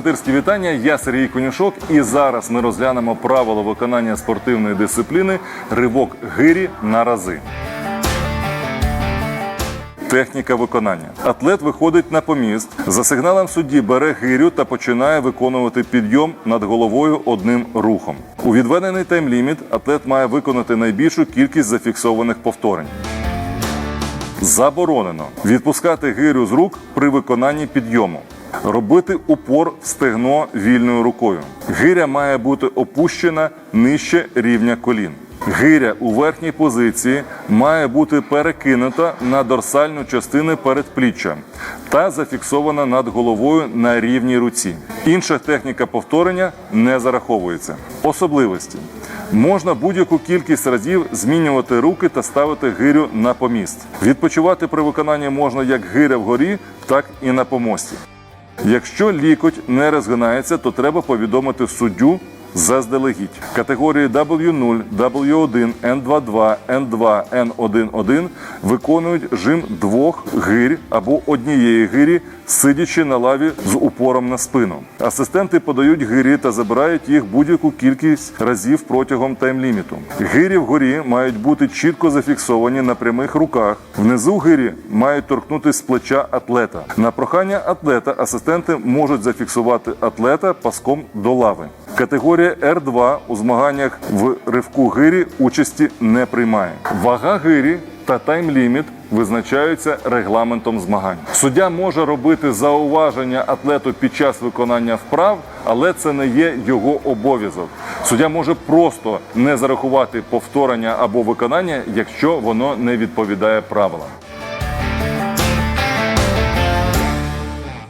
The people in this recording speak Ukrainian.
Богатирські вітання. Я Сергій Конюшок, і зараз ми розглянемо правила виконання спортивної дисципліни ривок гирі на рази. Техніка виконання. Атлет виходить на поміст. За сигналом судді бере гирю та починає виконувати підйом над головою одним рухом. У відведений таймліміт атлет має виконати найбільшу кількість зафіксованих повторень. Заборонено відпускати гирю з рук при виконанні підйому. Робити упор в стегно вільною рукою. Гиря має бути опущена нижче рівня колін. Гиря у верхній позиції має бути перекинута на дорсальну частину передпліччя та зафіксована над головою на рівній руці. Інша техніка повторення не зараховується. Особливості можна будь-яку кількість разів змінювати руки та ставити гирю на поміст. Відпочивати при виконанні можна як гиря вгорі, так і на помості. Якщо лікоть не розгинається, то треба повідомити суддю заздалегідь. Категорії W0, W1, N22, N2, N11 виконують жим двох гирь або однієї гирі, сидячи на лаві з упором на спину. Асистенти подають гирі та забирають їх будь-яку кількість разів протягом таймліміту. Гирі вгорі мають бути чітко зафіксовані на прямих руках. Внизу гирі мають торкнутися плеча атлета. На прохання атлета асистенти можуть зафіксувати атлета паском до лави. Категорія R2 у змаганнях в ривку гирі участі не приймає. Вага гирі та таймліміт визначаються регламентом змагань. Суддя може робити зауваження атлету під час виконання вправ, але це не є його обов'язок. Суддя може просто не зарахувати повторення або виконання, якщо воно не відповідає правилам.